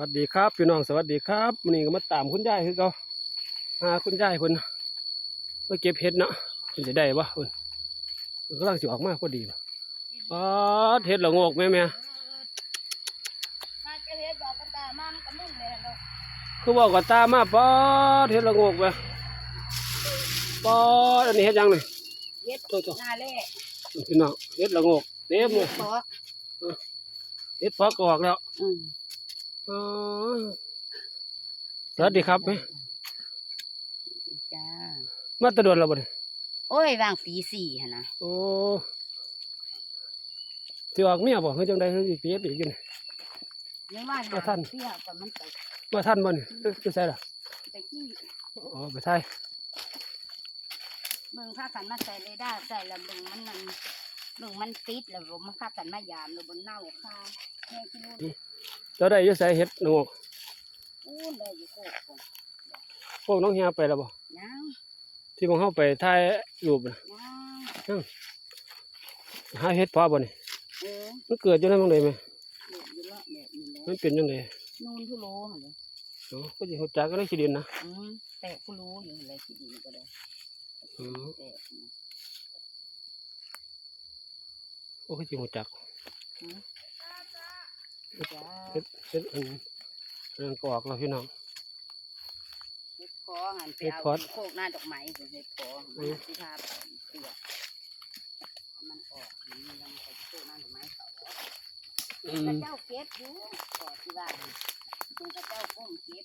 วัสดีครับพี่น้องสวัสดีครับวันนี้ก็มาตามคุณยายคือเขาหาคุณยายเพิ่นมาเก็บเห็ดเนาะเพิ่นจะได้ปะเพิ่นเพิ่นกำลังสิออกมาพอดีปะอ๋อเห็ดละโงกแม่แม่มาเก็บเห็ดดอกกระตามันก็มุ่งเลยเนาะคือบอกกับตามาปอดเห็ดละโงกไปปอดอันนี้เห็ดยังไงเห็ดโตโตหน้าเล่พี่น้องเห็ดละโงกเต็มเลยเพาะเห็ดพอกออกแล้วอืมอ๋อ สวัสดีครับแม่จ้ามาแตะดวนเราบ่เนี่ยโอ้ยวางปีสี่หั่นนะโอ้สิออกเมียบ่เฮ้ยจังได๋เฮ้ยสิเปียอีกอยู่นี่ไม่ว่าเอาท่านเที่ยวแต่มันไปมาทันบ่นี่คือใส่ล่ะไปที่อ๋อไปไทยเบิ่งพากันมาใส่เลยได้ใส่แล้วเบิ่งมันมันเบิ่งมันติดแล้วบ่มาพากันมายามแล้วบนเน่าค่าแม่ที่นู่นเจ้าได้อยู่ใส่เฮ็ดหนูอู้นได้อยู่โคกพุ่นพวกน้องเฮียไปแล้วบ่ยังที่มองเฮาไปถ่ายรูปน่ะยังหาเฮ็ดพอบ่นี่เออมันเกิดอยู่ในหม่องใดแม่เด็ดอยู่ละแบบนี้แหมัละนเป็นจังได๋นูนทุโลหั่นเลยอ๋อก็สิฮู้จักกันในขี้ดินนะอืมแต่ผู้รู้อยู่อะไรที่ดีก็ได้อืมแต่โอ้ก็สิฮู้จักจ้า เฮ็ดเฮ็ดอันอันก็ออกแล้วพี่น้องเฮ็ดพอหันไปเฮ็ดเอาพอโคกหน้าดอกไม้สิเฮ็ดพออืมันมสิพาไปเปียกมันออกมันยังไปโคกหน้าดอกไม้ต่ออืพระมเจ้าเก็บอยู่ต่อที่บ้านเป็นพระเจ้าก้มเก็บ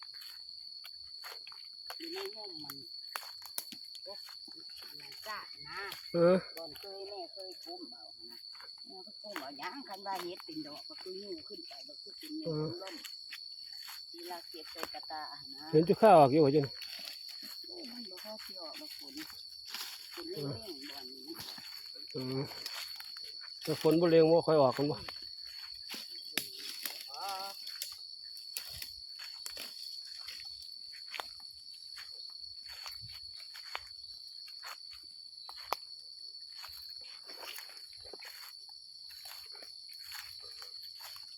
อยู่ในห้องมันโอ๊ะมันจ้าดนะเออก่อนเคยแม่เคยก้มเอานะแม่ก็ก้มเอาย่างคันว่าเฮ็ดเป็นดอกก็คือนิ้วขึ้นไปก็คือเป็นนิ้วล้มเวลาเก็บใส่กระตานะเห็นจุข้าวออกอยู่ว่าจังโอ้มันบ่พอสิออกมาฝนฝนเร่งๆบ่อนนี้มันออกอืมแต่ฝนบ่เร็วบ่ค่อยออกกันบ่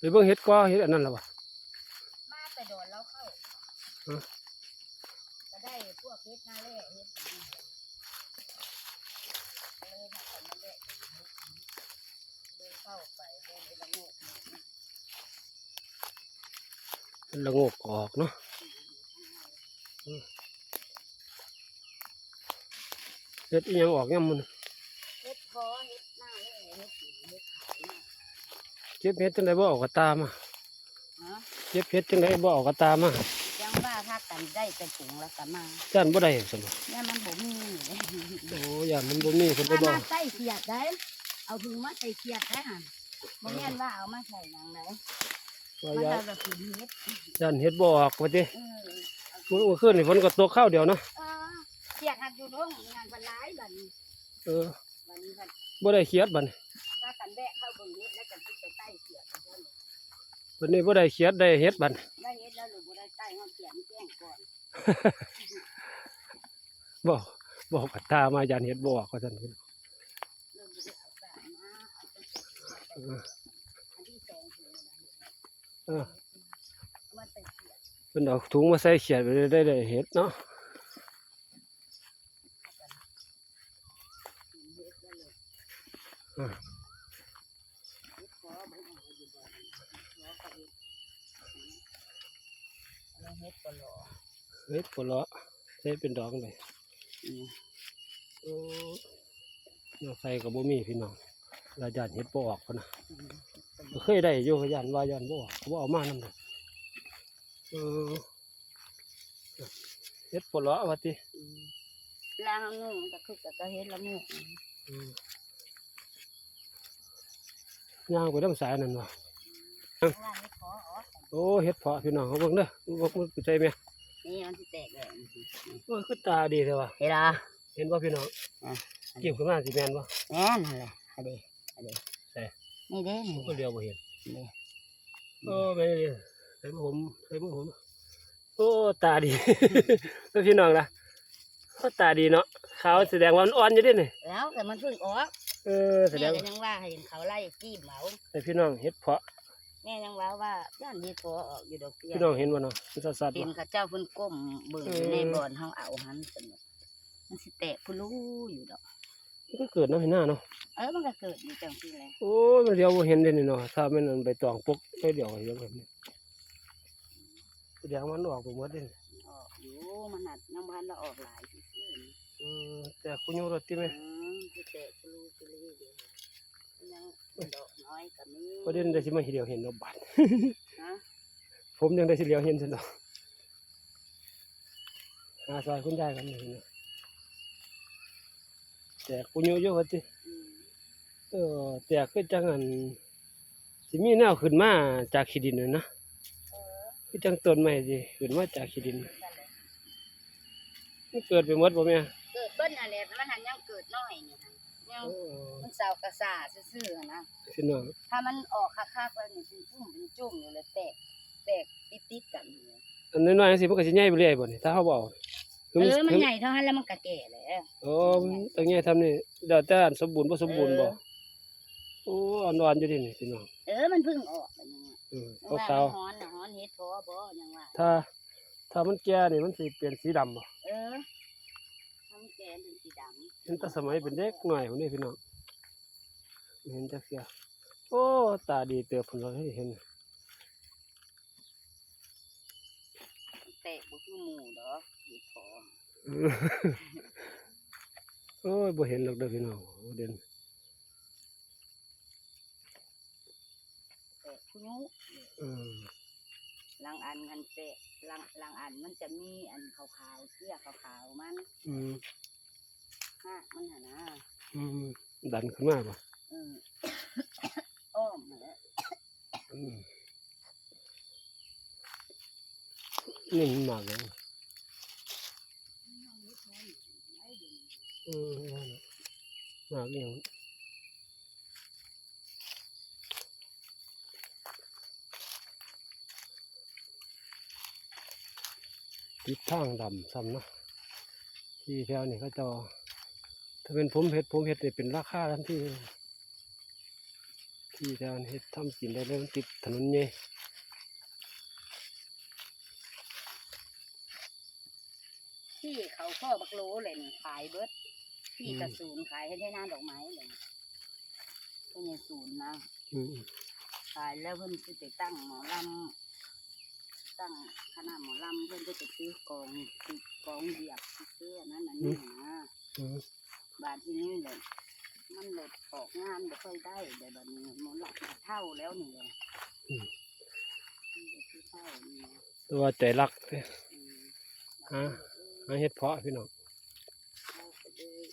ไปเบิ่งเฮ็ดก็เฮ็ดอันนั้นล่ะบ่มาแต่โดนแล้วเข้าเออก็ได้พวกเฮ็ดหน้าแร่เฮ็ดอันนี้เลยมาเอามาแร่เลยเข้าไปได้ในละโงกนี่ละโงกออกเนาะเฮ็ดอีหยังออกยามมันเฮ็ดคอเฮ็ดหน้าแร่เฮ็ดสีเฮ็ดขาวหน้า เก็บเฮ็ดจังไดบ่ออกกระตามาฮะเก็บเฮ็ดจังไดบ่ออกกระตามายังว่าถ้ากันได้แต่ถุงแล้วก็มาย่านบ่ได้ซั่นบ่เนี่ยมันบ่มีเด้โอ้ย่านมันบ่มีเพิ่นถ้าบ่บ่มาใส่เขียดได้เอาถุงมาใส่เขียดได้หั่นบ่แม่นว่าเอามาใส่หยังไดว่ามันย่านเอาแบบถุงเฮ็ดย่านเฮ็ดบ่ออกว่าติเออมื้อคืนนี่ฝนก็ตกข้าวเดียวเนาะเออเขียดหักอยู่ท้องงานบันหลายบัดนี้เออบัดนี้บัดบ่ได้เขียดบัดนี้ถ้ากันแวะเข้าเบิ่งเฮ็ดแล้วกันสิไปใต้เขียดเอาเด้อ วันนี้บ่ได้เขียดได้เฮ็ดบัดนี้ได้เฮ็ดแล้วหรือบ่ได้ใต้เฮาเขียนแจ้งก่อนบ่บ่ออกกระตามาย่านเฮ็ดบ่ออกว่าซั่นพี่น้องเริ่มบ่ได้เอาสายมาเอาไปเอออันที่สองถุงนะเออเอามาใส่เขียดเพิ่นเอาถุงมาใส่เขียดไปได้ได้เฮ็ดเนาะถุงเฮ็ดแล้วเลยอ่า เฮ็ดขอบ่เอาอยู่บ่อนขอก็เฮ็ดแล้ว เฮ็ดก็รอเฮ็ดปลาะใส่เป็นดอกเลยอืมโอ้ยาใส่กับบ่มีพี่น้องลาย่านเฮ็ดบ่ออกพุ่นน่ะอืมก็เคยได้อยู่ก็ย่านว่าย่านบ่ออกก็บ่เอามานำดอกเออเฮ็ดปลาะว่าติอืมแล้วงูมันก็คือก็เฮ็ดละงูอืมย่างไปน้ำสายนั่นว่ะ โอ้เฮ็ดเพาะพี่น้องเอาเบิ่งเด้อบ่บ่ไปใส่แม่นี่มันสิแตกเลยโอ้ยคือตาดีเด้อว่ะเฮ็ดอะเห็นบ่พี่น้องอะเกี่ยวขึ้นมาสิแม่นบ่แม่นนั่นแหละอันนี้อันนี้ใส่นี่เด้ผมก็นี่เลียวบ่เห็นนี่โอ้แม่นี่ใส่มือผมใส่มือผมโอ้ตาดีแล้วพี่น้องล่ะโอ้ตาดีเนาะขาวแสดงว่ามันอ่อนอยู่เดินี่แล้วแต่มันเพิ่งออกเออแสดแม่งก็ยังว่าเห็นเขาไล่จี้เหมาแต่พี่น้องเฮ็ดเพาะ แม่ยังว่าว่าย่านเฮ็ดพอออกอยู่ดอกเตี้ยพี่น้องเห็นบ่เนาะมันสัดๆเห็นบ่เขาเจ้าเพิ่นก้มเบิ่งอยู่เออในบ่อนเฮาเอาหันสนุกมันสิแตกผู้รู้อยู่ดอก มันก็เกิดเนาะเห็นหน้าเนาะเออมันก็เกิดอยู่จังซี่แหละโอ้ยมันเดียวบ่เห็นเด่นี่เนาะถ้าแม่นมันไปตองปกไปเดียวเห็นแบบนี้เดี๋ยวมันออกไปหมดเด่นออกอยู่มันหัดยังบ่ทันละออกหลายซื่อๆนี่อืมแต่คุณยูรถติไหมอืมสิแตกผู้รู้ผู้รู้เดียว ยังดอกน้อยก็มีประเด็นได้สิมาเดียวเห็นเนาะบาดฮะผมยังได้สิเดียวเห็นซั่นเนาะหาซอยคุณยายกันนี่เนาะแต่คุณยูอยู่ว่าติอืมเออแต่คือจังอันสิมีแนวขึ้นมาจากขี้ดินน่ะนะเออคือจังต้นไม้สิขึ้นมาจากขี้ดินนั่นแหละมันเกิดไปหมดบ่แม่เกิดเบิ้นอะไรมันหันยังเกิดน้อยนี่ค่ะ ยังเออมันเศร้ากระซ่าซื่อๆหั้นนะพี่น้องถ้ามันออกคักๆแล้วนี่เป็นจุ่มเป็นจุ่มอยู่เลยแตกแตกติดๆกันอยู่เลยอันน้อยๆจังซี่มันก็สิใหญ่ไปเรื่อยบ่นี่ถ้าเฮาบ่เอาเออมันใหญ่เท่านั้นแล้วมันก็แก่แล้วโอ้มันต้องใหญ่ทำนี่เดี๋ยวแต่อันสมบูรณ์บ่สมบูรณ์บ่เออโอ้อ่อนๆอยู่ดินี่พี่น้องเออมันเพิ่งออกแบบนี้เออยังว่าขาวมันฮ้อนน่ะฮ้อนเฮ็ดพอบ่ยังว่าๆถ้าถ้ามันแก่นี่มันสิเปลี่ยนสีดำบ่เออทำแกนเป็นสีดำ เห็นแต่สมัยเป็นเด็กน้อยพุ่นนี่พี่น้องเห็นจักเสียโอ้ตาดีเติบพุ่นเราให้เห็นแตกบ่คือหมู่ดอกเฮ็ดพอเออโอ้ยบ่เห็นหรอกเด้อพี่น้องโอ้เด่นแตกผู้ยุเออลางอันมันแตกลางลางอันมันจะมีอันขาวๆเสื้อขาวๆมัน อืม ฮะมันหั่นนะอืมดันขึ้นมาบ่เอออ้อมมาแล้วอืมนี่มันมากเลยเออมากอย่างติดทางดำซ้ำเนาะที่แถวนี่เขาเจะ ถ้าเป็นผมเห็ดผมเห็ดนี่เป็นราคาทันทีเลยที่แถวนี้เห็ดทำกินได้เลยมันติดถนนใหญ่ที่เขาพ่อบักโลเลยนี่ขายเบิดที่กระสูนขายให้ได้หน้าดอกไม้เลยเพิ่นให้ศูนย์นะอืมขายแล้วเพิ่นสิไปตั้งหมอลำตั้งคณะหมอลำเพิ่นก็จะซื้อกองซื้อกองเหยียบซื้ออันนั้นอันนี้นะอืม บาทที่นี้เลยมันเลยออกงานบ่ค่อยได้เลยแบบนี้หมอลำเท่าแล้วนี่เลยมันจะสิเท่านี่ตัวใจรักเด้ออืมฮะหาเห็ดเพาะพี่น้องเราก็เลย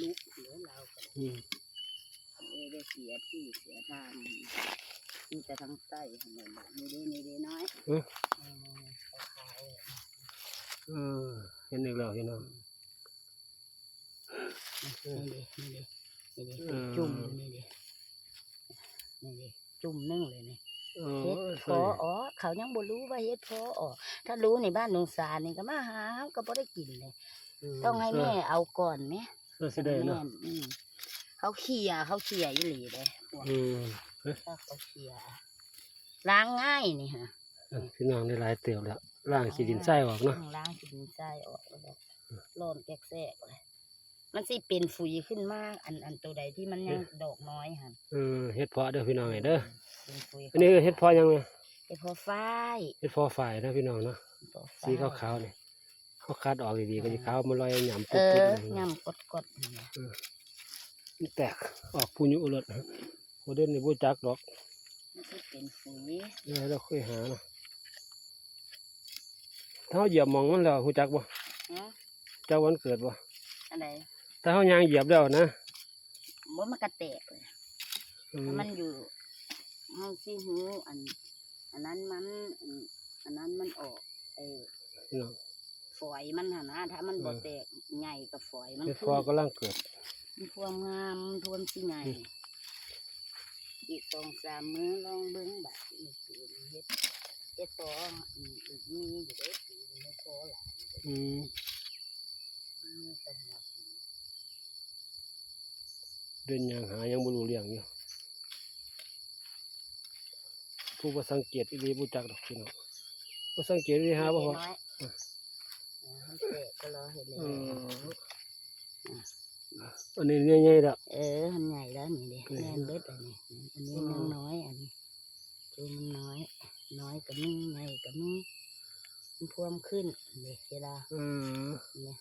ลุกเหลือเราก็อืมเลยได้เสียที่เสียทางมีแต่ทางใต้ทางนั้นน่ะมีดีมีดีน้อยเออเออเขาขายเออเห็นอีกแล้วพี่น้อง นี่ดินี่ดินี่ดิอืมจุ่มนี่ดินี่ดิจุ่มนึ่งเลยนี่เอเฮ็ดอพออ๋อเขายังบ่รู้ว่าเฮ็ดพออ๋อถ้ารู้ในบ้านหนองสารนี่ก็มาหาก็บ่ได้กินเลยต้องให้แม่เอาก่อนแม่เออสิได้เนาะแม่นอืมเขาเขี่ยเขาเขี่ยอีหลีเลยพวกอืมถ้าเขาเขี่ยล้างง่ายนี่ฮะเออพี่น้องได้หลายเตียวแล้วล่างขี้ดินไส้ออกเนาะล้างกินใจออกแล้วก็ร้อนแกกแทรกเลย มันสิเป็นฝุ่ยขึ้นมากอันอันตัวใดที่มันยังดอกน้อยหันเออเห็ดเพาะเด้อพี่น้องเด้อเป็นฝุ่ยอันนี้เห็ดเพาะยังไงเฮ็ดพอฝ้ายเห็ดเพาะฝ่ายนะพี่น้องเนาะพอสีฝ้ายขาวๆนี่เขาคัดออกดีๆก็สิขาวมาลอยหยำเอปุ๊บอๆเลยยำกดกดๆนี่นะมันแตกออกผู้ยุรถโอเด่นนี่บ่จักดอกมันสิเป็นฝุ่ยเออเราเคยหาเนาะถ้าเฮาเหยียบหมองมันแล้วฮู้จักบ่เนาะจักวันเกิดบ่อันใด ถ้าเฮายางเหยียบแล้วนะมันมันกระแตกเลยอืมถ้ามันอยู่ห้องซีหูอัน อันนั้นมันอันอันนั้นมันออกไอ้พี่น้องฝอยมันหนนะถ้ามันบ่เออแตกใหญ่กับฝอยมันเฮ็ดขึ้พอนกำลังเกิดมันพวงงามมันทวมสิใหญ่อืมอีกสองสามมื้อลองเบิ่งบัดนี้ปีนเฮ็ดเฮ็ดพออืมอีกมีอยู่เด้อปีนเฮ็ดพอหลายอยู่เด้อืมอมีแตหัวปี เดินยางหายังบ่รู้เรื่องอยู่ผู้บ่สังเกตอีหลีบ่จักดอกพี่น้องบ่สังเกตอีหลีหาบ่พอน้อยเออมันเตะก็รอเห็นเลยเอออันนี้ใหญ่ๆแล้วเออมันใหญ่แล้วนี่เด็เออแม่นเบิดอันนี้ อันนี้อืมยังน้อยอันนี้จูมันน้อย น้อยกับนี่ใหญ่กับนี่มันพวมขึ้นเด็เวลาเออเนี่ย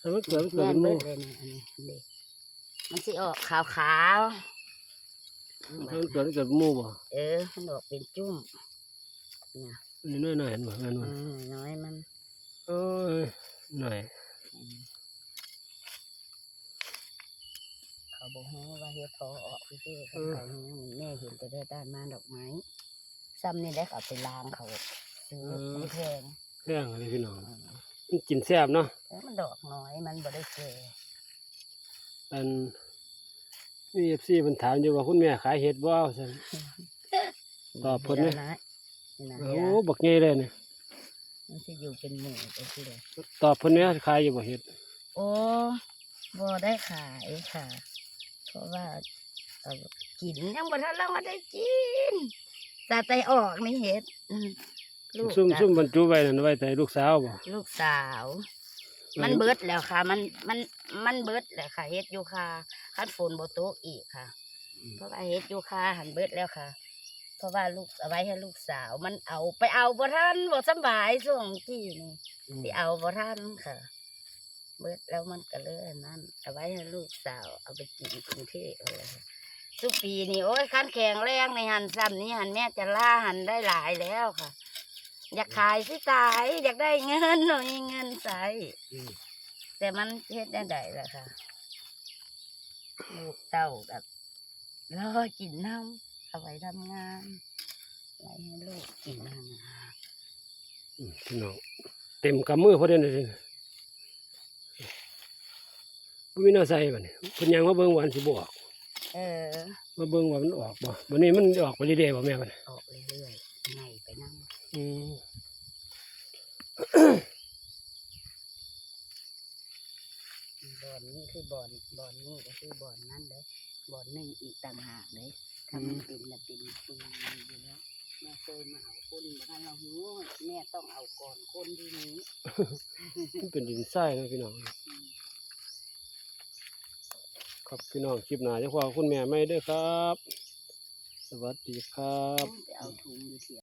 ถ้ามันเกิดมันเกิดแม่เป็นนหเบิมู่ดเลยนี่อันนี้เด็ มันสิออกขาวขาวๆถ้ามันเกิดมันเกิดเป็นหมู่บ่เออมันออกเป็นจุ้มนะอันนี้น้อยๆเห็นบ่แม่นบ่อืมน้อยมันโอ้ยหน่อยอืมเขาบอกให้ว่าเฮ็ดทอออกพี่ๆเขาเขาหูแม่เห็นแต่ได้ด้านมาดอกไม้ซ้ำนี่ได้เขาไปล้างเขาซื้อไม่แพงแรงเลยพี่น้องอืมมันกินแซ่บเนาะแต่มันดอกน้อยมันบ่ได้เจอ อันมี FC เพิ่นถามอยู่ว่าคุณแม่ขายเห็ดบ่ซั่นตอบเพิ่นไหมนะนี่นะโอ้บักใหญ่เลยนี่มันสิอยู่เป็นหมู่ไปที่เลยตอบเพิ่นแม่ขายอยู่บ่เห็ด โอ้บ่ได้ขายค่ะ เพราะว่าเอากินยังบ่ทันเรามาได้กินแต่ไตออกนี่เห็ดอืมลูกซุ่มก็ซุ่มบรรจุไว้นั่นไว้แต่ลูกสาวบ่ลูกสาว มันเบิดแล้วค่ะ มันมันมันเบิดแล้วค่ะเฮ็ดอยู่ค่ะคันฝนบ่ตกอีกค่ะ เพราะว่าเฮ็ดอยู่ค่ะหันเบิดแล้วค่ะ เพราะว่าลูกเอาไว้ให้ลูกสาว มันเอาไปเอาบ่ทันบ่สำบายช่วงที่นี่อืมสิเอาบ่ทันค่ะ เบิดแล้วมันก็เลยอันนั่นเอาไว้ให้ลูกสาว เอาไปกินกรุงเทพเอาเลยค่ะทุกปีนี่โอ้ยคันแข็งแรงในหันซ้ำนี่หันแม่จะล่าหันได้หลายแล้วค่ะ อยากขายสิตาย อยากได้เงินหน่อยเงินใส่อืมแต่มันเฮ็ดได้ไดล่ะค่ะ ลูกเต้ากับรอกินน้ำเอาไว้ทำงานไว้ให้ลูกกินน้อืมพี่น้องเต็มกำมือพอดีเลยบ่มีแน่าใส่บัดนี้เพิ่นยังมาเบิ่งวาอันสิบ่ออกำเออ มาเบิ่งว่ามันออกบ่วันนี้มันออกไปเรื่อยๆบ่แม่บัดนี้ออกเรื่อยๆไงไปนั่งอืม บ่อนนี้คือบ่อนบ่อนนี้ก็คือบ่อนนั้นเลยบ่อนหนึ่งอีกต่างหากเลยถ้ามันเป็นน่ะเป็นปีอยู่แล้วแม่เคยมาเอาคนบ่ทันเราหูแม่ต้องเอาก่อนคนที่นี้มันเป็นดินทรายนะพี่น้องอืมครับพี่น้องคลิปหน้าจะขอคุณแม่ไม่ด้วยครับ สวัสดีครับ ไปเอาถุงอยู่เถียง